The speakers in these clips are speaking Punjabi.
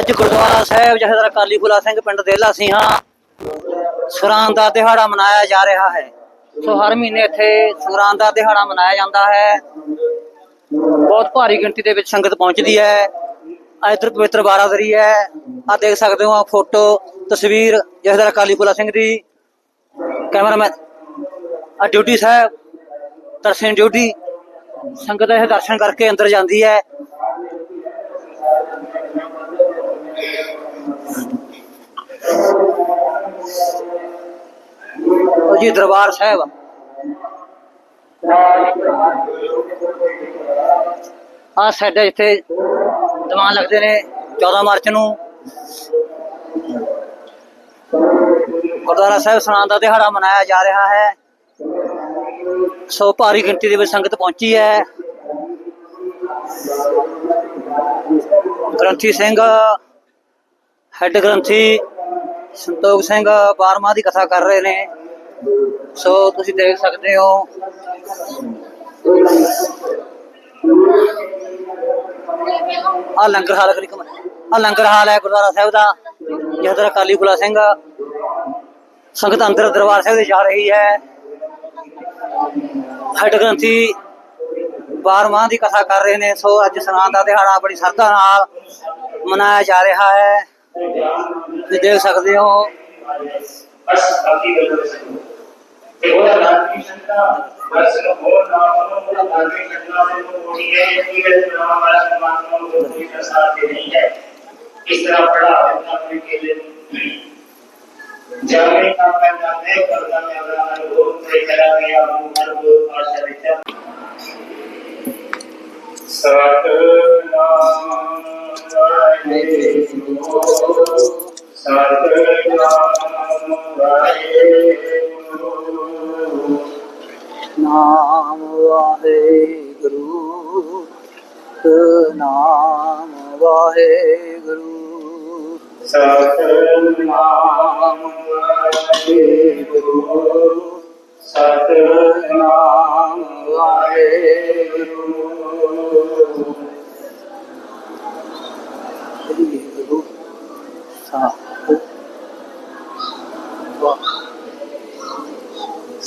ਅੱਜ ਗੁਰਦੁਆਰਾ ਸਾਹਿਬ ਜਥੇਦਾਰ ਅਕਾਲੀ ਫੁਲਾ ਸਿੰਘ ਪਿੰਡ ਦੇਲਾ ਸਿੰਘਾਂ ਸੁਰਾਂ ਦਾ ਦਿਹਾੜਾ ਮਨਾਇਆ ਜਾ ਰਿਹਾ ਹੈ। ਸੋ ਹਰ ਮਹੀਨੇ ਇੱਥੇ ਸੁਰਾਂ ਦਾ ਦਿਹਾੜਾ ਮਨਾਇਆ ਜਾਂਦਾ ਹੈ। ਬਹੁਤ ਭਾਰੀ ਗਿਣਤੀ ਦੇ ਵਿੱਚ ਸੰਗਤ ਪਹੁੰਚਦੀ ਹੈ। ਇਧਰ ਪਵਿੱਤਰ ਬਾਰਾਦਰੀ ਹੈ। ਆ ਦੇਖ ਸਕਦੇ ਹੋ, ਆਹ ਫੋਟੋ, ਤਸਵੀਰ ਜਥੇਦਾਰ ਅਕਾਲੀ ਫੁਲਾ ਸਿੰਘ ਦੀ ਕੈਮਰਾਮੈਨ ਆ ਡਿਊਟੀ ਸਾਹਿਬ, ਦਰਸ਼ਨ ਡਿਊਟੀ। ਸੰਗਤ ਇਹ ਦਰਸ਼ਨ ਕਰਕੇ ਅੰਦਰ ਜਾਂਦੀ ਹੈ। ਜੀ, ਦਰਬਾਰ ਸਾਹਿਬ ਆ। ਸਾਡੇ ਇੱਥੇ ਦੀਵਾਨ ਲੱਗਦੇ ਨੇ 14 ਮਾਰਚ ਨੂੰ। ਗੁਰਦੁਆਰਾ ਸਾਹਿਬ ਸਨਾਨ ਦਾ ਦਿਹਾੜਾ ਮਨਾਇਆ ਜਾ ਰਿਹਾ ਹੈ। ਸੋ ਭਾਰੀ ਗਿਣਤੀ ਦੇ ਵਿੱਚ ਸੰਗਤ ਪਹੁੰਚੀ ਹੈ। ਗ੍ਰੰਥੀ ਸਿੰਘ, ਹੈੱਡ ਗ੍ਰੰਥੀ ਸੰਤੋਖ ਸਿੰਘ ਬਾਰਮਾ ਦੀ ਕਥਾ ਕਰ ਰਹੇ ਨੇ। ਸੋ ਤੁਸੀਂ ਦੇਖ ਸਕਦੇ ਹੋ। ਆ ਲੰਗਰ ਹਾਲ ਕਰੀ ਕਮਰ ਆ ਲੰਗਰ ਹਾਲ ਹੈ ਗੁਰਦੁਆਰਾ ਸਾਹਿਬ ਦਾ ਜਹਦਰ ਅਕਾਲੀ ਫੁਲਾ ਸਿੰਘ ਸੰਗਤ ਅੰਦਰ ਦਰਬਾਰ ਸਾਹਿਬ ਦੇ ਜਾ ਰਹੀ ਹੈ। ਹੈੱਡ ਗ੍ਰੰਥੀ ਬਾਰਮਾਂ ਦੀ ਕਥਾ ਕਰ ਰਹੇ ਨੇ। ਸੋ ਅੱਜ ਸਨਾਨ ਦਾ ਦਿਹਾੜਾ, ਬੜੀ ਸਰਧਾ ਨਾਲ ਮਨਾਇਆ ਜਾ ਰਿਹਾ ਹੈ। ਤੁਸੀਂ ਦੇਖ ਸਕਦੇ ਹੋ। ਬਸ ਬਾਕੀ ਗੱਲ ਉਹਦਾ ਨਾਮ ਕੀ ਸੰਤਾ ਬਸ ਉਹ ਨਾਮ ਉਹਦਾ ਨਾਮ ਕੀ ਉਹ ਹੋਈ ਹੈ ਇਹ ਨਾਮ ਵਾਲਾ ਸਮਾਨ ਨੂੰ ਕੋਈ ਪ੍ਰਸਾਦ ਦੇ ਨਹੀਂ ਹੈ ਇਸ ਤਰ੍ਹਾਂ ਪੜਾ ਦਿੱਤਾ ਆਪਣੇ ਕੇਲੇ ਨੂੰ ਜਾਣੇ ਕਾ ਪੈਦਾ ਨਹੀਂ ਕਰਦਾ ਮੈਂ ਅਗਲਾ ਅਨੁਭਵ ਤੇ ਕਰਾ ਗਿਆ ਹੂੰ ਹਰ ਕੋ ਆਸ਼ਾ ਵਿੱਚ ਸਤਨਾਮ ਵਾਹਿਗੁਰੂ ਸਤਨਾਮ ਵਾਹਿਗੁਰੂ ਨਾਮ ਵਾਹਿਗੁਰੂ ਨਾਮ ਵਾਹਿਗੁਰੂ। ਸਤਨਾਮ ਵਾਹਿਗੁਰੂ ਸਤਨਾਮ ਵਾਹਿਗੁਰੂ। ਵਾਹਿਗੁਰੂ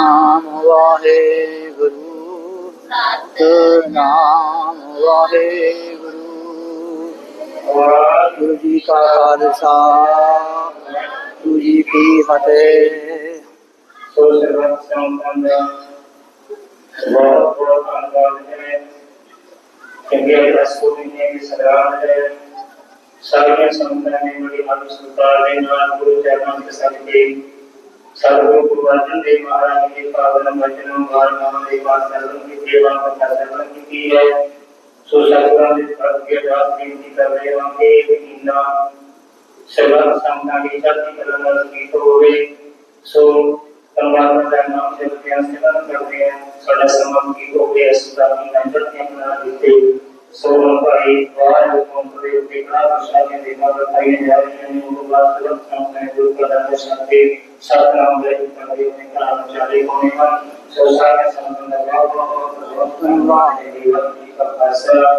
ਨਾਮ ਵਾਹਿਗੁਰੂ। ਨਾਮ ਵਾਹਿਗੁਰੂ। ਵਾਹਿਗੁਰੂ ਜੀ ਕਾ ਖਾਲਸਾ। ਵਾਹਿਗੁਰੂ ਜੀ ਕੀ ਫਤਿਹ। ਸੋ ਸਰਬਤ ਸੰਪੰਨ ਬਹੁਤ ਬਹੁਤ ਧੰਨਵਾਦ ਹੈ ਚੰਗੇ ਰਸੂਲ ਨੇ, ਵੀ ਸਲਾਮ ਹੈ ਸਾਰੀਆਂ ਸੰਤਾਂ ਨੇ ਬੜੀ ਹੱਥ ਸੁਤਾਰ ਦੇ ਨਾਲ ਗੁਰੂ ਚਰਨਾਂ ਦੇ ਸਦਕੇ ਸਤਿਗੁਰੂ ਗੁਰੂ ਅਰਜਨ ਦੇਵ ਮਹਾਰਾਜ ਦੇ ਪਾਵਨ ਵਚਨਾਂ, ਵਾਰ ਨਾਮ ਦੇ ਪਾਸ ਦੀ ਸੇਵਾ ਕਰਨਾ ਕਰਨ ਕੀਤੀ ਹੈ। ਸੋ ਸਤਿਗੁਰਾਂ ਦੇ ਅੱਗੇ ਅਰਦਾਸ ਬੇਨਤੀ ਕਰ ਰਹੇ ਹਾਂ ਕਿ ਇਹ ਮਹੀਨਾ ਸਰਬਤ ਦੀ ਚੜ੍ਹਦੀ ਕਲਾ ਨਾਲ ਗੀਤ ਹੋਵੇ। ਸੋ ਪਰਮਾਤਮਾ ਦਾ ਨਾਮ ਦੇ ਬਿਆਨ ਸੇਵਾ ਕਰਦੇ ਹਾਂ। ਸਾਡਾ ਸਮਾਂ ਕੀ ਹੋ ਗਿਆ। ਸੁਦਾ ਦੀ ਨੰਬਰ ਤੇ ਦਿੱਤੇ। ਸੋ ਭਾਈ ਵਾਹਿਗੁਰੂ ਨੂੰ ਦੇ ਉੱਤੇ ਕਲਾ ਪ੍ਰਸ਼ਾਦ ਦੇ ਨਾਲ ਬਤਾਈ ਜਾ ਰਹੀ ਹੈ। ਉਹ ਬਾਤ ਸਰਬਤ ਸੰਤਾਂ ਦੇ ਗੁਰੂ ਪ੍ਰਦਾਨ ਦੇ ਸ਼ਾਂਤੀ ਸਤਨਾਮ ਦੇ ਕਰਦੇ ਨੇ ਕਲਾਮ ਚਾਲੇ ਹੋਣੇ ਹਨ ਸੋ ਸਾਰੇ ਸੰਤਾਂ ਦਾ ਬਹੁਤ ਬਹੁਤ ਬਹੁਤ ਧੰਨਵਾਦ। ਹੈ ਜੀ ਵਾਹਿਗੁਰੂ ਜੀ ਕਾ ਖਾਲਸਾ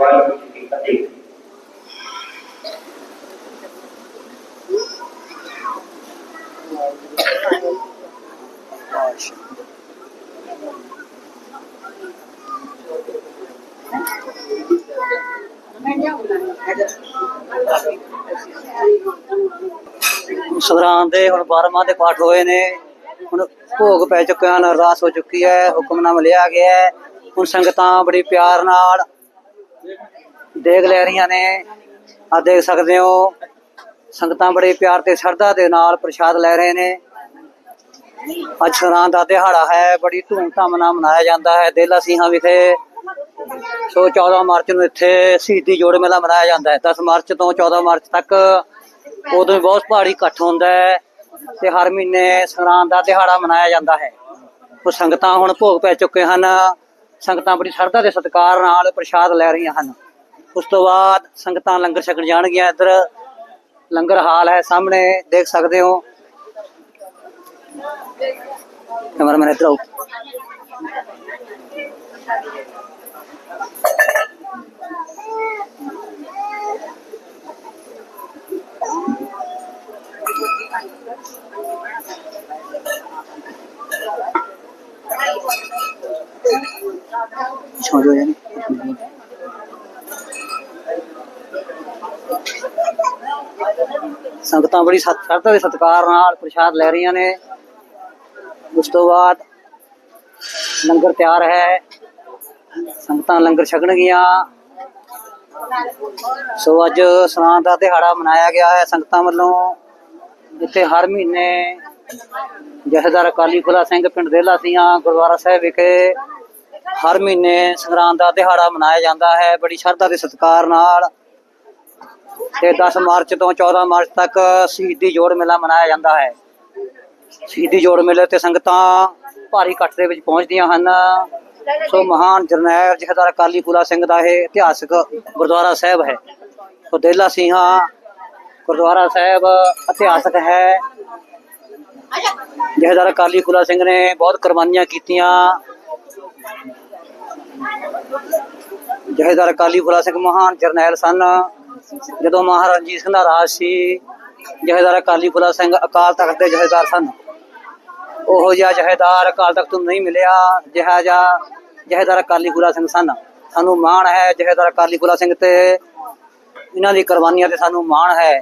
ਵਾਹਿਗੁਰੂ ਜੀ ਕੀ ਫਤਿਹ ਸਗਰਾਂ ਦੇ ਹੁਣ 12ਵਾਂ ਦੇ ਪਾਠ ਹੋਏ ਨੇ। ਹੁਣ ਭੋਗ ਪੈ ਚੁੱਕਿਆ ਹਨ ਅਰਦਾਸ ਹੋ ਚੁੱਕੀ ਹੈ ਹੁਕਮਨਾਮਾ ਲਿਆ ਗਿਆ ਹੈ। ਹੁਣ ਸੰਗਤਾਂ ਬੜੀ ਪਿਆਰ ਨਾਲ ਦੇਖ ਲੈ ਰਹੀਆਂ ਨੇ। ਆ ਦੇਖ ਸਕਦੇ ਹੋ, ਸੰਗਤਾਂ ਬੜੇ ਪਿਆਰ ਤੇ ਸ਼ਰਧਾ ਦੇ ਨਾਲ ਪ੍ਰਸ਼ਾਦ ਲੈ ਰਹੇ ਨੇ। ਅੱਜ ਸਰਾਂ ਦਾ ਦਿਹਾੜਾ ਹੈ, ਬੜੀ ਧੂਮ ਧਾਮ ਨਾਲ ਮਨਾਇਆ ਜਾਂਦਾ ਹੈ। ਦੇਲਾ ਸਿੰਘਾਂ ਵਿਖੇ ਸੋ 14 ਮਾਰਚ ਨੂੰ ਇੱਥੇ ਸ਼ਹੀਦੀ ਜੋੜ ਮੇਲਾ ਮਨਾਇਆ ਜਾਂਦਾ ਹੈ। 10 ਮਾਰਚ ਤੋਂ 14 ਮਾਰਚ ਤੱਕ ਉਦੋਂ ਬਹੁਤ ਭਾਰੀ ਇਕੱਠ ਹੁੰਦਾ ਹੈ ਤੇ ਹਰ ਮਹੀਨੇ ਸੰਗਰਾਂਦ ਦਾ ਦਿਹਾੜਾ ਮਨਾਇਆ ਜਾਂਦਾ ਹੈ। ਉਹ ਸੰਗਤਾਂ ਹੁਣ ਭੋਗ ਪੈ ਚੁੱਕੇ ਹਨ। ਸੰਗਤਾਂ ਬੜੀ ਸ਼ਰਧਾ ਦੇ ਸਤਿਕਾਰ ਨਾਲ ਪ੍ਰਸ਼ਾਦ ਲੈ ਰਹੀਆਂ ਹਨ। ਉਸ ਤੋਂ ਬਾਅਦ ਸੰਗਤਾਂ ਲੰਗਰ ਛਕਣ ਜਾਣਗੀਆਂ। ਇੱਧਰ ਲੰਗਰ ਹਾਲ ਹੈ ਸਾਹਮਣੇ, ਦੇਖ ਸਕਦੇ ਹੋ। ਕੈਮਰਾਮੈਨ ਇੱਧਰ ਆਓ। ਛੋੜ ਹੋ ਜਾਣੀ ਸੰਗਤਾਂ ਬੜੀ ਸਤ- ਸ਼ਰਧਾ ਦੇ ਸਤਿਕਾਰ ਨਾਲ ਪ੍ਰਸ਼ਾਦ ਲੈ ਰਹੀਆਂ ਨੇ। ਉਸ ਤੋਂ ਬਾਅਦ ਲੰਗਰ ਤਿਆਰ ਹੈ। ਸੰਗਤਾਂ ਲੰਗਰ ਛਕਣਗੀਆਂ ਸੋ ਅੱਜ ਸਨਾਨ ਦਾ ਦਿਹਾੜਾ ਮਨਾਇਆ ਗਿਆ ਹੈ ਸੰਗਤਾਂ ਵੱਲੋਂ। ਜਿੱਥੇ ਹਰ ਮਹੀਨੇ ਜਥੇਦਾਰ ਅਕਾਲੀ ਫੁੱਲਾ ਸਿੰਘ ਪਿੰਡ ਦੇਲਾ ਸੀਆਂ, ਗੁਰਦੁਆਰਾ ਸਾਹਿਬ ਵਿਖੇ ਹਰ ਮਹੀਨੇ ਸੰਗਰਾਂਦ ਦਾ ਦਿਹਾੜਾ ਮਨਾਇਆ ਜਾਂਦਾ ਹੈ। ਬੜੀ ਸ਼ਰਧਾ ਤੇ ਸਤਿਕਾਰ ਨਾਲ ਤੇ 10 ਮਾਰਚ ਤੋਂ 14 ਮਾਰਚ ਤੱਕ ਸ਼ਹੀਦੀ ਜੋੜ ਮੇਲਾ ਮਨਾਇਆ ਜਾਂਦਾ ਹੈ। ਸ਼ਹੀਦੀ ਜੋੜ ਮੇਲੇ ਤੇ ਸੰਗਤਾਂ ਭਾਰੀ ਇਕੱਠ ਦੇ ਵਿੱਚ ਪਹੁੰਚਦੀਆਂ ਹਨ। ਸੋ ਮਹਾਨ ਜਰਨੈਲ ਜਥੇਦਾਰ ਅਕਾਲੀ ਫੂਲਾ ਸਿੰਘ ਦਾ ਇਹ ਇਤਿਹਾਸਕ ਗੁਰਦੁਆਰਾ ਸਾਹਿਬ ਹੈ। ਸੋ ਦੇਲਾ ਸਿੰਘਾਂ ਗੁਰਦੁਆਰਾ ਸਾਹਿਬ ਇਤਿਹਾਸਕ ਹੈ। ਜਥੇਦਾਰ ਅਕਾਲੀ ਫੂਲਾ ਸਿੰਘ ਨੇ ਬਹੁਤ ਕੁਰਬਾਨੀਆਂ ਕੀਤੀਆਂ। ਜਥੇਦਾਰ ਅਕਾਲੀ ਫੂਲਾ ਸਿੰਘ ਮਹਾਨ ਜਰਨੈਲ ਸਨ। ਜਦੋਂ ਮਹਾਰਾਜਾ ਰਣਜੀਤ ਸਿੰਘ ਦਾ ਰਾਜ ਸੀ ਜਥੇਦਾਰ ਅਕਾਲੀ ਫੂਲਾ ਸਿੰਘ ਅਕਾਲ ਤਖਤ ਦੇ ਜਥੇਦਾਰ ਸਨ। ਉਹੋ ਜਿਹਾ ਜਥੇਦਾਰ ਅਕਾਲ ਤਖਤ ਤੋਂ ਨਹੀਂ ਮਿਲਿਆ, ਜਿਹਾ ਜਿਹਾ ਜਥੇਦਾਰ ਅਕਾਲੀ ਗੁਲਾ ਸਿੰਘ ਸਨ। ਸਾਨੂੰ ਮਾਣ ਹੈ ਜਥੇਦਾਰ ਅਕਾਲੀ ਗੁਲਾ ਸਿੰਘ ਤੇ। ਇਹਨਾਂ ਦੀ ਕੁਰਬਾਨੀਆਂ ਤੇ ਸਾਨੂੰ ਮਾਣ ਹੈ।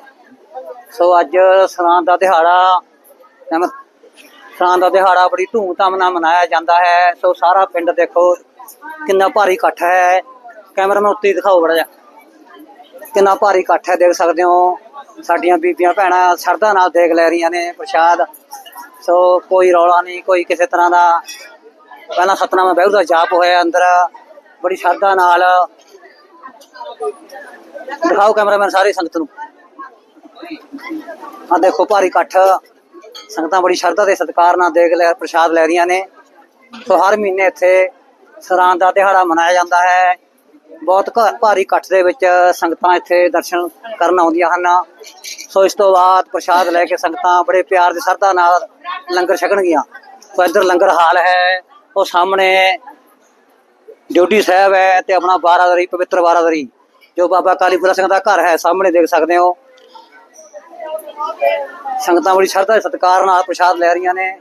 ਸੋ ਅੱਜ ਸਰਾਂ ਦਾ ਦਿਹਾੜਾ ਅਹਿਮਦ ਸਰਾਂ ਦਾ ਦਿਹਾੜਾ ਬੜੀ ਧੂਮਧਾਮ ਨਾਲ ਮਨਾਇਆ ਜਾਂਦਾ ਹੈ। ਸੋ ਸਾਰਾ ਪਿੰਡ ਦੇਖੋ ਕਿੰਨਾ ਭਾਰੀ ਇਕੱਠ ਹੈ। ਕੈਮਰਾਮੈਨ ਉੱਤੇ ਦਿਖਾਓ ਬੜਾ ਜਿਹਾ। ਕਿੰਨਾ ਭਾਰੀ ਇਕੱਠ ਹੈ, ਦੇਖ ਸਕਦੇ ਹੋ। ਸਾਡੀਆਂ ਬੀਬੀਆਂ, ਭੈਣਾਂ ਸ਼ਰਧਾ ਨਾਲ ਦੇਖ ਲੈ ਰਹੀਆਂ ਨੇ ਪ੍ਰਸ਼ਾਦ। ਸੋ ਕੋਈ ਰੌਲਾ ਨਹੀਂ, ਕੋਈ ਕਿਸੇ ਤਰ੍ਹਾਂ ਦਾ ਪਹਿਲਾਂ ਸਤਨਾਮ ਬਹਿੂ ਦਾ ਜਾਪ ਹੋਇਆ ਅੰਦਰ, ਬੜੀ ਸ਼ਰਧਾ ਨਾਲ। ਦਿਖਾਓ ਕੈਮਰਾਮੈਨ ਸਾਰੀ ਸੰਗਤ ਨੂੰ। ਆ ਦੇਖੋ ਭਾਰੀ ਇਕੱਠ। ਸੰਗਤਾਂ ਬੜੀ ਸ਼ਰਧਾ ਤੇ ਸਤਿਕਾਰ ਨਾਲ ਦੇਖ ਲੈ, ਪ੍ਰਸ਼ਾਦ ਲੈ ਰਹੀਆਂ ਨੇ। ਸੋ ਹਰ ਮਹੀਨੇ ਇੱਥੇ ਸਰਾਂ ਦਾ ਦਿਹਾੜਾ ਮਨਾਇਆ ਜਾਂਦਾ ਹੈ। ਬਹੁਤ ਘ- ਭਾਰੀ ਇਕੱਠ ਦੇ ਵਿੱਚ ਸੰਗਤਾਂ ਇੱਥੇ ਦਰਸ਼ਨ ਕਰਨ ਆਉਂਦੀਆਂ ਹਨ। ਸੋ ਇਸ ਤੋਂ ਬਾਅਦ ਪ੍ਰਸ਼ਾਦ ਲੈ ਕੇ ਸੰਗਤਾਂ ਬੜੇ ਪਿਆਰ ਤੇ ਸ਼ਰਧਾ ਨਾਲ ਲੰਗਰ ਛਕਣਗੀਆਂ। ਸੋ ਇੱਧਰ ਲੰਗਰ ਹਾਲ ਹੈ। ਉਹ ਸਾਹਮਣੇ ਡਿਊਟੀ ਸਾਹਿਬ ਹੈ ਤੇ ਆਪਣਾ ਬਾਰਾਦਰੀ, ਪਵਿੱਤਰ ਬਾਰਾਦਰੀ, ਜੋ ਬਾਬਾ ਕਾਲੀਪੁਰਾ ਸਿੰਘ ਦਾ ਘਰ ਹੈ, ਸਾਹਮਣੇ ਦੇਖ ਸਕਦੇ ਹੋ। ਸੰਗਤਾਂ ਬੜੀ ਸ਼ਰਧਾ ਤੇ ਸਤਿਕਾਰ ਨਾਲ ਪ੍ਰਸ਼ਾਦ ਲੈ ਰਹੀਆਂ ਨੇ।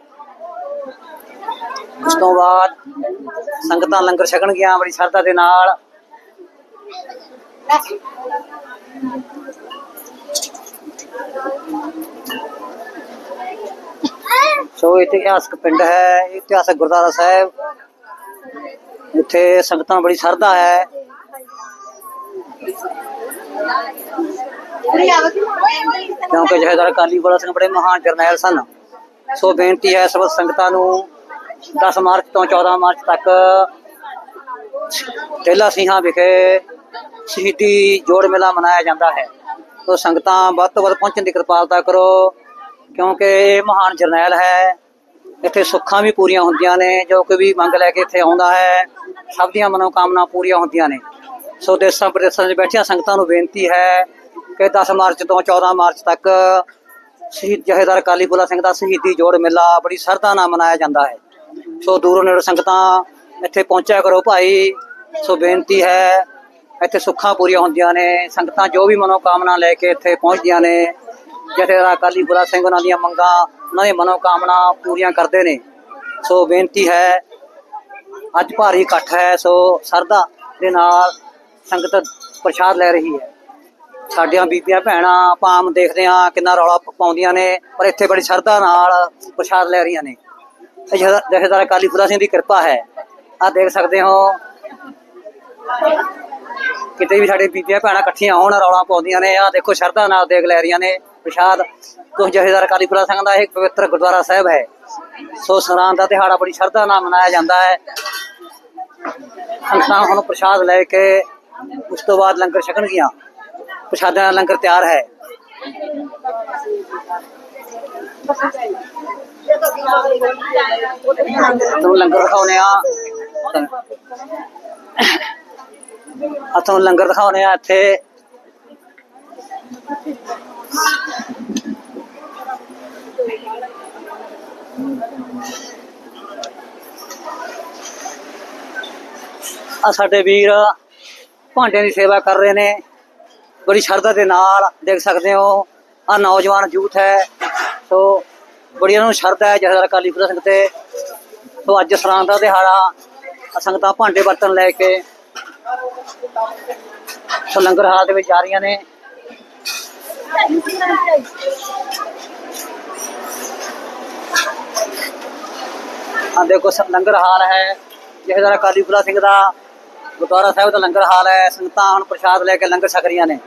ਉਸ ਤੋਂ ਬਾਅਦ ਸੰਗਤਾਂ ਲੰਗਰ ਛਕਣਗੀਆਂ ਬੜੀ ਸ਼ਰਧਾ ਦੇ ਨਾਲ। ਸੋ ਇਤਿਹਾਸਕ ਪਿੰਡ ਹੈ, ਇਤਿਹਾਸਕ ਗੁਰਦੁਆਰਾ ਸਾਹਿਬ। ਇੱਥੇ ਸੰਗਤਾਂ ਬੜੀ ਸ਼ਰਧਾ ਹੈ। ਕਿਉਂਕਿ ਜਹੇਦਾਰ ਕਾਲੀ ਵਾਲਾ ਸਿੰਘ ਬੜੇ ਮਹਾਨ ਜਰਨੈਲ ਸਨ। ਸੋ ਬੇਨਤੀ ਹੈ, ਸਭ ਸੰਗਤਾਂ ਨੂੰ 10 ਮਾਰਚ ਤੋਂ 14 ਮਾਰਚ ਤੱਕ ਤੇਲਾ ਸਿੰਘਾਂ ਵਿਖੇ ਸ਼ਹੀਦੀ ਜੋੜ ਮੇਲਾ ਮਨਾਇਆ ਜਾਂਦਾ ਹੈ। ਸੋ ਸੰਗਤਾਂ ਵੱਧ ਤੋਂ ਵੱਧ ਪਹੁੰਚਣ ਦੀ ਕਿਰਪਾਲਤਾ ਕਰੋ, ਕਿਉਂਕਿ ਇਹ ਮਹਾਨ ਜਰਨੈਲ ਹੈ। ਇੱਥੇ ਸੁੱਖਾਂ ਵੀ ਪੂਰੀਆਂ ਹੁੰਦੀਆਂ ਨੇ, ਜੋ ਕੋਈ ਵੀ ਮੰਗ ਲੈ ਕੇ ਇੱਥੇ ਆਉਂਦਾ ਹੈ, ਸਭ ਦੀਆਂ ਮਨੋਕਾਮਨਾ ਪੂਰੀਆਂ ਹੁੰਦੀਆਂ ਨੇ। ਸੋ ਦੇਸਾਂ ਪ੍ਰਦੇਸਾਂ 'ਚ ਬੈਠੀਆਂ ਸੰਗਤਾਂ ਨੂੰ ਬੇਨਤੀ ਹੈ ਕਿ 10 ਮਾਰਚ ਤੋਂ 14 ਮਾਰਚ ਤੱਕ ਸ਼ਹੀਦ ਜਹੇਦਾਰ ਕਾਲੀ ਫੂਲਾ ਸਿੰਘ ਦਾ ਸ਼ਹੀਦੀ ਜੋੜ ਮੇਲਾ ਬੜੀ ਸ਼ਰਧਾ ਨਾਲ ਮਨਾਇਆ ਜਾਂਦਾ ਹੈ। ਸੋ ਦੂਰੋਂ ਨੇੜੋਂ ਸੰਗਤਾਂ ਇੱਥੇ ਪਹੁੰਚਿਆ ਕਰੋ ਭਾਈ। ਸੋ ਬੇਨਤੀ ਹੈ ਇੱਥੇ ਸੁੱਖਾਂ ਪੂਰੀਆਂ ਹੁੰਦੀਆਂ ਨੇ, ਸੰਗਤਾਂ ਜੋ ਵੀ ਮਨੋਕਾਮਨਾ ਲੈ ਕੇ ਇੱਥੇ ਪਹੁੰਚਦੀਆਂ ਨੇ ਜਥੇਦਾਰ ਅਕਾਲੀ ਫੂਲਾ ਸਿੰਘ ਉਹਨਾਂ ਦੀਆਂ ਮੰਗਾਂ, ਉਹਨਾਂ ਦੀਆਂ ਮਨੋਕਾਮਨਾ ਪੂਰੀਆਂ ਕਰਦੇ ਨੇ। ਸੋ ਬੇਨਤੀ ਹੈ, ਅੱਜ ਭਾਰੀ ਇਕੱਠ ਹੈ, ਸੋ ਸਰਦਾ ਦੇ ਨਾਲ ਸੰਗਤ ਪ੍ਰਸ਼ਾਦ ਲੈ ਰਹੀ ਹੈ। ਸਾਡੀਆਂ ਬੀਬੀਆਂ ਭੈਣਾਂ ਆਪਾਂ ਦੇਖਦੇ ਹਾਂ, ਕਿੰਨਾ ਰੌਲਾ ਪਾਉਂਦੀਆਂ ਨੇ, ਪਰ ਇੱਥੇ ਬੜੀ ਸ਼ਰਧਾ ਨਾਲ ਪ੍ਰਸ਼ਾਦ ਲੈ ਰਹੀਆਂ ਨੇ। ਇਹ ਜਥੇਦਾਰ ਅਕਾਲੀ ਫੂਲਾ ਸਿੰਘ ਦੀ ਕਿਰਪਾ ਹੈ। ਆ ਦੇਖ ਸਕਦੇ ਹੋ। ਕਿਤੇ ਵੀ ਸਾਡੇ ਬੀਬੀਆਂ ਭੈਣਾਂ ਇਕੱਠੀਆਂ ਹੋਣ ਰੌਲਾ ਪਾਉਂਦੀਆਂ ਨੇ ਆ ਦੇਖੋ ਸ਼ਰਧਾ ਨਾਲ ਦੇਖ ਲੈ ਰਹੀਆਂ ਨੇ, ਪ੍ਰਸ਼ਾਦ ਕੁਝ ਜਥੇਦਾਰ ਅਕਾਲੀ ਸਿੰਘ ਦਾ ਇਹ ਪਵਿੱਤਰ ਗੁਰਦੁਆਰਾ ਸਾਹਿਬ ਹੈ। ਸੋ ਸਰਾਂ ਦਾ ਦਿਹਾੜਾ ਬੜੀ ਸ਼ਰਧਾ ਨਾਲ ਮਨਾਇਆ ਜਾਂਦਾ ਹੈ। ਸੰਗਤਾਂ ਹੁਣ ਪ੍ਰਸ਼ਾਦ ਲੈ ਕੇ ਉਸ ਤੋਂ ਬਾਅਦ ਲੰਗਰ ਛਕਣਗੀਆਂ। ਪ੍ਰਸ਼ਾਦਾਂ ਦਾ ਲੰਗਰ ਤਿਆਰ ਹੈ। ਤੁਹਾਨੂੰ ਲੰਗਰ ਦਿਖਾਉਨੇ ਆ ਆ ਤੁਹਾਨੂੰ ਲੰਗਰ ਦਿਖਾਉਨੇ ਆ ਇੱਥੇ। ਆ ਸਾਡੇ ਵੀਰ ਭਾਂਡਿਆਂ ਦੀ ਸੇਵਾ ਕਰ ਰਹੇ ਨੇ। ਬੜੀ ਸ਼ਰਧਾ ਦੇ ਨਾਲ ਦੇਖ ਸਕਦੇ ਹੋ। ਆ ਨੌਜਵਾਨ ਯੂਥ ਹੈ। ਸੋ ਬੜੀ ਇਹਨਾਂ ਨੂੰ ਸ਼ਰਧਾ ਹੈ। ਜਥੇਦਾਰ ਅਕਾਲੀ ਫੂਲਾ ਸਿੰਘ ਤੇ। ਸੋ ਅੱਜ ਸਰਾਂ ਦਾ ਦਿਹਾੜਾ ਸੰਗਤਾਂ ਭਾਂਡੇ ਬਰਤਨ ਲੈ ਕੇ ਸੋ ਲੰਗਰ ਹਾਲ ਦੇ ਵਿੱਚ ਜਾ ਰਹੀਆਂ ਨੇ। ਆ ਦੇਖੋ ਸ- ਲੰਗਰ ਹਾਲ ਹੈ। ਜਥੇਦਾਰ ਅਕਾਲੀ ਸਿੰਘ ਦਾ ਗੁਰਦੁਆਰਾ ਸਾਹਿਬ ਦਾ ਲੰਗਰ ਹਾਲ ਹੈ। ਸੰਗਤਾਂ ਹੁਣ ਪ੍ਰਸ਼ਾਦ ਲੈ ਕੇ ਲੰਗਰ ਛਕ ਰਹੀਆਂ ਨੇ।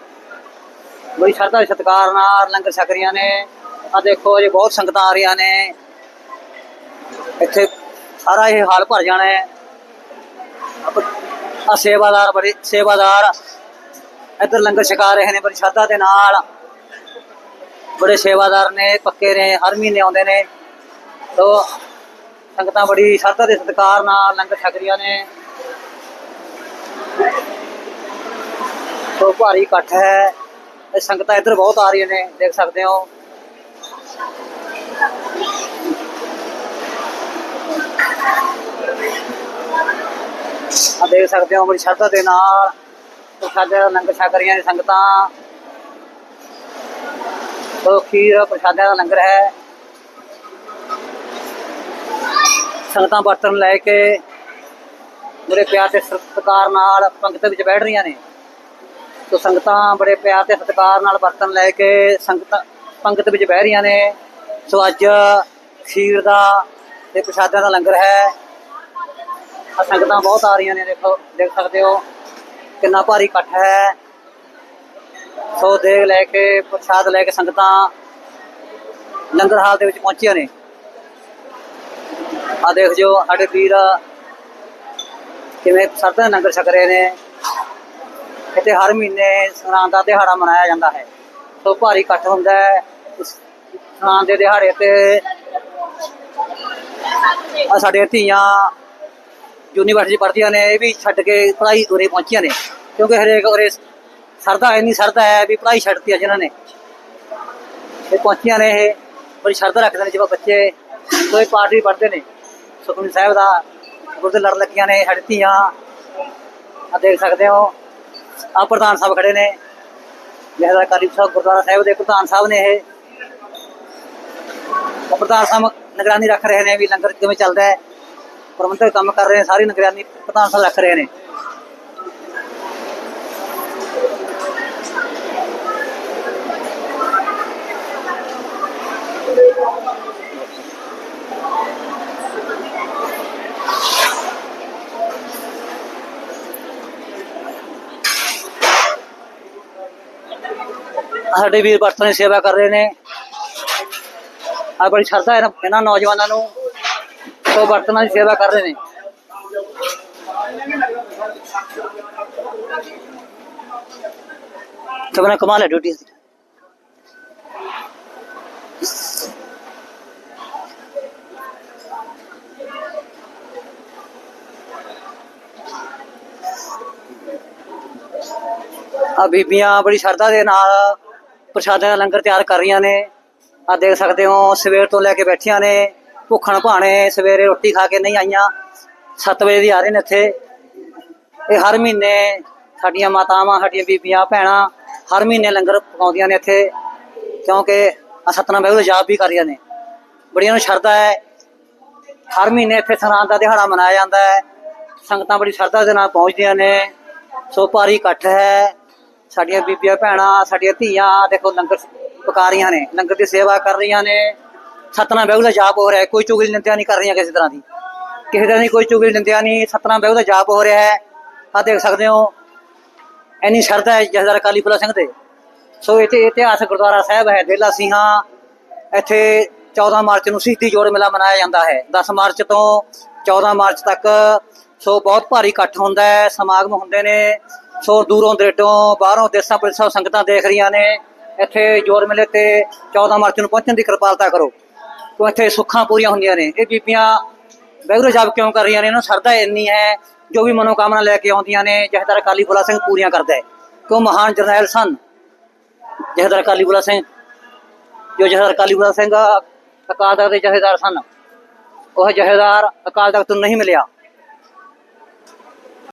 ਬੜੀ ਸ਼ਰਧਾ ਤੇ ਸਤਿਕਾਰ ਨਾਲ ਲੰਗਰ ਛਕ ਰਹੀਆਂ ਨੇ। ਆ ਦੇਖੋ, ਅਜੇ ਬਹੁਤ ਸੰਗਤਾਂ ਆ ਰਹੀਆਂ ਨੇ। ਇੱਥੇ ਸਾਰਾ ਇਹ ਹਾਲ ਭਰ ਜਾਣਾ ਹੈ। ਆ ਸੇਵਾਦਾਰ ਬੜੇ ਸੇਵਾਦਾਰ ਇੱਧਰ ਲੰਗਰ ਛਕਾ ਰਹੇ ਨੇ ਬੜੀ ਸ਼ਰਧਾ ਦੇ ਨਾਲ। ਬੜੇ ਸੇਵਾਦਾਰ ਨੇ, ਪੱਕੇ ਨੇ, ਹਰ ਮਹੀਨੇ ਆਉਂਦੇ ਨੇ। ਤੋ ਸੰਗਤਾਂ ਬੜੀ ਸ਼ਰਧਾ ਦੇ ਸਤਿਕਾਰ ਨਾਲ ਲੰਗਰ ਛਕ ਰਹੀਆਂ ਨੇ। ਤੋ ਭਾਰੀ ਇਕੱਠ ਹੈ। ਇਹ ਸੰਗਤਾਂ ਇੱਧਰ ਬਹੁਤ ਆ ਰਹੀਆਂ ਨੇ, ਦੇਖ ਸਕਦੇ ਹੋ। ਆ ਦੇਖ ਸਕਦੇ ਹੋ ਬੜੀ ਸ਼ਰਧਾ ਦੇ ਨਾਲ। ਪ੍ਰਸ਼ਾਦੇ ਦਾ ਲੰਗਰ ਛਕ ਰਹੀਆਂ ਨੇ ਸੰਗਤਾਂ। ਤੋ ਖੀਰ ਪ੍ਰਸ਼ਾਦਿਆਂ ਦਾ ਲੰਗਰ ਹੈ। ਸੰਗਤਾਂ ਬਰਤਨ ਲੈ ਕੇ ਬੜੇ ਪਿਆਰ ਤੇ ਸਤਿਕਾਰ ਨਾਲ ਪੰਗਤ ਵਿੱਚ ਬੈਠ ਰਹੀਆਂ ਨੇ। ਸੋ ਸੰਗਤਾਂ ਬੜੇ ਪਿਆਰ ਤੇ ਸਤਿਕਾਰ ਨਾਲ ਬਰਤਨ ਲੈ ਕੇ ਸੰਗਤਾਂ ਪੰਗਤ ਵਿੱਚ ਬਹਿ ਰਹੀਆਂ ਨੇ। ਸੋ ਅੱਜ ਖੀਰ ਦਾ ਤੇ ਪ੍ਰਸ਼ਾਦਿਆਂ ਦਾ ਲੰਗਰ ਹੈ। ਆ ਸੰਗਤਾਂ ਬਹੁਤ ਆ ਰਹੀਆਂ ਨੇ, ਦੇਖੋ, ਦੇਖ ਸਕਦੇ ਹੋ ਕਿੰਨਾ ਭਾਰੀ ਇਕੱਠ ਹੈ। ਸੋ ਦੇਗ ਲੈ ਕੇ, ਪ੍ਰਸ਼ਾਦ ਲੈ ਕੇ ਸੰਗਤਾਂ ਲੰਗਰ ਹਾਲ ਦੇ ਵਿੱਚ ਪਹੁੰਚੀਆਂ ਨੇ। ਆ ਦੇਖ ਜੋ ਸਾਡੇ ਵੀਰ ਕਿਵੇਂ ਸਰਦਾ ਲੰਗਰ ਛਕ ਰਹੇ ਨੇ। ਇੱਥੇ ਹਰ ਮਹੀਨੇ ਸੰਗਰਾਂਦ ਦਾ ਦਿਹਾੜਾ ਮਨਾਇਆ ਜਾਂਦਾ ਹੈ। ਸੋ ਭਾਰੀ ਇਕੱਠ ਹੁੰਦਾ ਹੈ। ਇਸ ਸੰਗਰਾਂਦ ਦੇ ਦਿਹਾੜੇ ਤੇ ਆ ਸਾਡੇ ਧੀਆਂ ਯੂਨੀਵਰਸਿਟੀ ਪੜ੍ਹਦੀਆਂ ਨੇ, ਇਹ ਵੀ ਛੱਡ ਕੇ ਪੜ੍ਹਾਈ ਉਰੇ ਪਹੁੰਚੀਆਂ ਨੇ। ਕਿਉਂਕਿ ਹਰੇਕ ਉਰੇ ਸਰਦਾ ਇੰਨੀ ਸਰਦਾ ਹੈ ਵੀ ਪੜ੍ਹਾਈ ਛੱਡਤੀ ਆ ਜਿਨ੍ਹਾਂ ਨੇ। ਇਹ ਪਹੁੰਚੀਆਂ ਨੇ ਇਹ, ਬੜੀ ਸ਼ਰਧਾ ਰੱਖਦੇ ਨੇ, ਜਿਵੇਂ ਬੱਚੇ ਕੋਈ ਪਾਠ ਵੀ ਪੜ੍ਹਦੇ ਨੇ। ਸੁਖਮਨੀ ਸਾਹਿਬ ਦਾ ਗੁਰਦੇ ਲੜ ਲੱਗੀਆਂ ਨੇ, ਸਾਡੀ ਧੀਆਂ। ਆ ਦੇਖ ਸਕਦੇ ਹੋ ਆ ਪ੍ਰਧਾਨ ਸਾਹਿਬ ਖੜੇ ਨੇ। ਜਹਦਾ ਕਾਲੀ ਸਾਹਿਬ, ਗੁਰਦੁਆਰਾ ਸਾਹਿਬ ਦੇ ਪ੍ਰਧਾਨ ਸਾਹਿਬ ਨੇ ਇਹ। ਪ੍ਰਧਾਨ ਸਾਹਿਬ ਨਿਗਰਾਨੀ ਰੱਖ ਰਹੇ ਨੇ ਵੀ ਲੰਗਰ ਕਿਵੇਂ ਚੱਲਦਾ ਹੈ। ਪ੍ਰਬੰਧਕ ਕੰਮ ਕਰ ਰਹੇ ਨੇ, ਸਾਰੀ ਨਿਗਰਾਨੀ ਪ੍ਰਧਾਨ ਸਾਹਿਬ ਰੱਖ ਰਹੇ ਨੇ। ਸਾਡੇ ਵੀਰ ਬਰਤਨ ਦੀ ਸੇਵਾ ਕਰ ਰਹੇ ਨੇ। ਆ ਬੜੀ ਸ਼ਰਧਾ ਇਹਨਾਂ ਨੌਜਵਾਨਾਂ ਨੂੰ। ਸੋ ਬਰਤਨਾਂ ਦੀ ਸੇਵਾ ਕਰ ਰਹੇ ਨੇ। ਸਭਨਾ ਕਮਾਲ ਹੈ ਡਿਊਟੀ ਆ ਬੀਬੀਆਂ ਬੜੀ ਸ਼ਰਧਾ ਦੇ ਨਾਲ ਪ੍ਰਸ਼ਾਦਿਆਂ ਦਾ ਲੰਗਰ ਤਿਆਰ ਕਰ ਰਹੀਆਂ ਨੇ। ਆ ਦੇਖ ਸਕਦੇ ਹੋ ਸਵੇਰ ਤੋਂ ਲੈ ਕੇ ਬੈਠੀਆਂ ਨੇ। ਭੁੱਖਣ ਭਾਣੇ ਸਵੇਰੇ ਰੋਟੀ ਖਾ ਕੇ ਨਹੀਂ ਆਈਆਂ। 7 ਵਜੇ ਦੀ ਆ ਰਹੇ ਨੇ ਇੱਥੇ। ਇਹ ਹਰ ਮਹੀਨੇ ਸਾਡੀਆਂ ਮਾਤਾਵਾਂ, ਸਾਡੀਆਂ ਬੀਬੀਆਂ, ਭੈਣਾਂ ਹਰ ਮਹੀਨੇ ਲੰਗਰ ਪਕਾਉਂਦੀਆਂ ਨੇ ਇੱਥੇ, ਕਿਉਂਕਿ ਆ ਸਤਨਾਮ ਬਾਬੂ ਜਾਪ ਵੀ ਕਰ ਰਹੀਆਂ ਨੇ। ਬੜੀਆਂ ਨੂੰ ਸ਼ਰਧਾ ਹੈ। ਹਰ ਮਹੀਨੇ ਇੱਥੇ ਸਰਾਂ ਦਾ ਦਿਹਾੜਾ ਮਨਾਇਆ ਜਾਂਦਾ ਹੈ। ਸੰਗਤਾਂ ਬੜੀ ਸ਼ਰਧਾ ਦੇ ਨਾਲ ਪਹੁੰਚਦੀਆਂ ਨੇ। ਸੋ ਭਾਰੀ ਇਕੱਠ ਹੈ। ਸਾਡੀਆਂ ਬੀਬੀਆਂ, ਭੈਣਾਂ, ਸਾਡੀਆਂ ਧੀਆਂ, ਦੇਖੋ ਲੰਗਰ ਪਕਾ ਰਹੀਆਂ ਨੇ। ਲੰਗਰ ਦੀ ਸੇਵਾ ਕਰ ਰਹੀਆਂ ਨੇ। ਸਤਨਾਮ ਬਾਬੂ ਦਾ ਜਾਪ ਹੋ ਰਿਹਾ ਹੈ। ਕੋਈ ਚੁਗਲੀ ਨਿੰਦਿਆ ਨਹੀਂ ਕਰ ਰਹੀਆਂ ਕਿਸੇ ਤਰ੍ਹਾਂ ਦੀ। ਕਿਸੇ ਤਰ੍ਹਾਂ ਦੀ ਕੋਈ ਚੁਗਲੀ ਨਿੰਦਿਆ ਨਹੀਂ। ਸਤਨਾਮ ਬਾਬੂ ਦਾ ਜਾਪ ਹੋ ਰਿਹਾ ਹੈ। ਆ ਦੇਖ ਸਕਦੇ ਹੋ। ਇੰਨੀ ਸ਼ਰਧਾ ਹੈ ਜਥੇਦਾਰ ਅਕਾਲੀ ਫੂਲਾ ਸਿੰਘ ਦੇ ਸੋ ਇੱਥੇ ਇਤਿਹਾਸ ਗੁਰਦੁਆਰਾ ਸਾਹਿਬ ਹੈ ਡੇਲਾ ਸਿੰਘਾਂ ਇੱਥੇ 14 ਮਾਰਚ ਨੂੰ ਸ਼ਹੀਦੀ ਜੋੜ ਮੇਲਾ ਮਨਾਇਆ ਜਾਂਦਾ ਹੈ। 10 ਮਾਰਚ ਤੋਂ 14 ਮਾਰਚ ਤੱਕ ਸੋ ਬਹੁਤ ਭਾਰੀ ਇਕੱਠ ਹੁੰਦਾ ਹੈ। ਸਮਾਗਮ ਹੁੰਦੇ ਨੇ। ਸੋ ਦੂਰੋਂ ਦਰੇਡੋਂ ਬਾਹਰੋਂ ਦੇਸਾਂ ਪ੍ਰਦੇਸਾਂ ਸੰਗਤਾਂ ਦੇਖ ਰਹੀਆਂ ਨੇ। ਇੱਥੇ ਜੋੜ ਮੇਲੇ ਤੇ 14 ਮਾਰਚ ਨੂੰ ਪਹੁੰਚਣ ਦੀ ਕਿਰਪਾਲਤਾ ਕਰੋ। ਕਿਉਂ ਇੱਥੇ ਸੁੱਖਾਂ ਪੂਰੀਆਂ ਹੁੰਦੀਆਂ ਨੇ। ਇਹ ਬੀਬੀਆਂ ਵੈਗਰੂ ਜਾਪ ਕਿਉਂ ਕਰ ਰਹੀਆਂ ਨੇ? ਇਹਨਾਂ ਨੂੰ ਸਰਦਾ ਇੰਨੀ ਹੈ, ਜੋ ਵੀ ਮਨੋਕਾਮਨਾ ਲੈ ਕੇ ਆਉਂਦੀਆਂ ਨੇ ਜਹਦਰ ਅਕਾਲੀ ਬੁਲਾ ਸਿੰਘ ਪੂਰੀਆਂ ਕਰਦਾ ਹੈ। ਕਿਉਂ ਮਹਾਨ ਜਰਨੈਲ ਸਨ? ਜਹਦਰ ਅਕਾਲੀ ਬੁਲਾ ਸਿੰਘ। ਜੋ ਜਹਦਰ ਅਕਾਲੀ ਬੁਲਾ ਸਿੰਘ ਅਕਾਲ ਤਖਤ ਦੇ ਜਹੇਦਾਰ ਸਨ, ਉਹ ਜਹੇਦਾਰ ਅਕਾਲ ਤਖਤ ਨੂੰ ਨਹੀਂ ਮਿਲਿਆ।